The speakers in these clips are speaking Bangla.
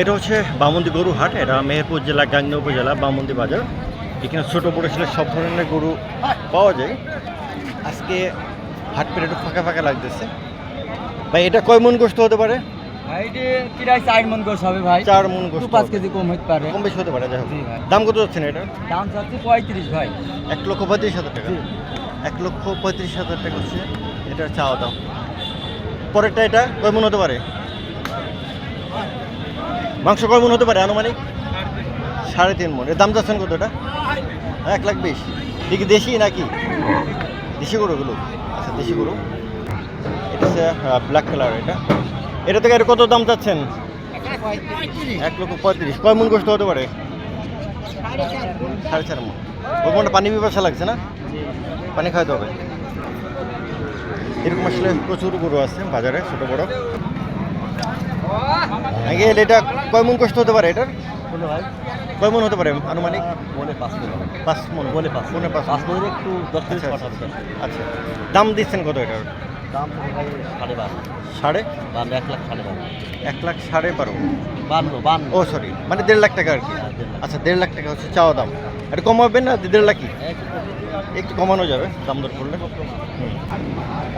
এটা হচ্ছে বামন্দি গরু হাট এটা মেহেরপুর জেলা গাংনী উপজেলা বামন্দি বাজার। এখানে ছোটো বড়ো ছেলে সব ধরনের গরু পাওয়া যায়। আজকে হাট পেরে একটু ফাঁকা ফাঁকা লাগতেছে। ভাই এটা কয় মন গোস্ত হতে পারে? ভাই চার মন গোস হবে ভাই। চার মন দু গোস্ত পাঁচ হবে। কেজি কম হতে পারে। কম বেশি হতে পারে যাই হোক। দাম কত না এটা? দাম চাচ্ছি পঁয়ত্রিশ ভাই। এক লক্ষ পঁয়ত্রিশ হাজার টাকা। এক লক্ষ পঁয়ত্রিশ হাজার টাকা হচ্ছে। চাওয়া দাম। পরেরটা এটা কয় মন হতে পারে? মাংস কয় মন হতে পারে, আনুমানিক? সাড়ে তিন মন। এর দাম যাচ্ছেন কতটা এক লাখ বিশ। দেখি দেশি নাকি? দেশি গরুগুলো আচ্ছা দেশি গরু। এটা ব্ল্যাক কালার এটা। এটা থেকে কত দাম চাচ্ছেন? এক লক্ষ পঁয়ত্রিশ। কয় মন গোষ্ঠ হতে পারে? সাড়ে চার মন। মনে পানি পিপাসা লাগছে না? পানি খাওয়াতে হবে। এরকম আসলে প্রচুর গরু আছে বাজারে, ছোট বড়। আগে এটা কয় মন কষ্ট হতে পারে এটার? ভাই। কয় মন হতে পারে আনুমানিক? বলে পাঁচ কিলো পাঁচ মন। বলে পাঁচ পৌনে পাঁচ পাঁচ মনে একটু দশ আচ্ছা, আচ্ছা, দাম দিচ্ছেন কত এটার? দাম সাড়ে বারো। সাড়ে? বান্ন এক লাখ সাড়ে বারো। এক লাখ সাড়ে বারো। বান্ন বান্ন। ও সরি মানে দেড় লাখ টাকা আর কি? হ্যাঁ, লাখ। আচ্ছা দেড় লাখ টাকা হচ্ছে চাওয়া দাম। এটা কমাবেন না? দেড় লাখই এক একটু কমানো যাবে। দাম দর করলে।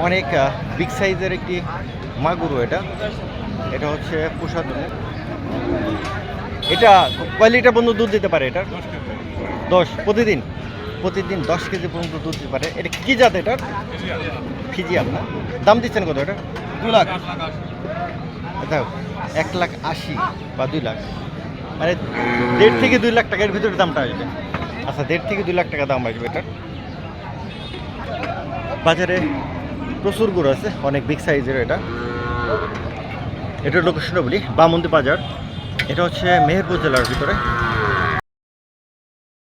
অনেক বিগ সাইজের একটি মাগুরো এটা। এটা হচ্ছে প্রসাদনের এটা কয় লিটার পর্যন্ত দুধ দিতে পারে এটা? দশ প্রতিদিন? প্রতিদিন দশ কেজি পর্যন্ত দুধ দিতে পারে। এটা কী জাত এটার ফিজিয়াম না? দাম দিচ্ছেন কত এটা? দু লাখ। দেখো এক লাখ আশি বা দুই লাখ। মানে দেড় থেকে দুই লাখ টাকার ভিতরে দামটা আসবে। আচ্ছা দেড় থেকে দুই লাখ টাকা দাম আসবে এটার। বাজারে প্রচুর গরু আছে অনেক বিগ সাইজের এটা। এটার লোকেশনটা বলি বামন্দি বাজার। এটা হচ্ছে মেহেরপুর জেলার ভিতরে।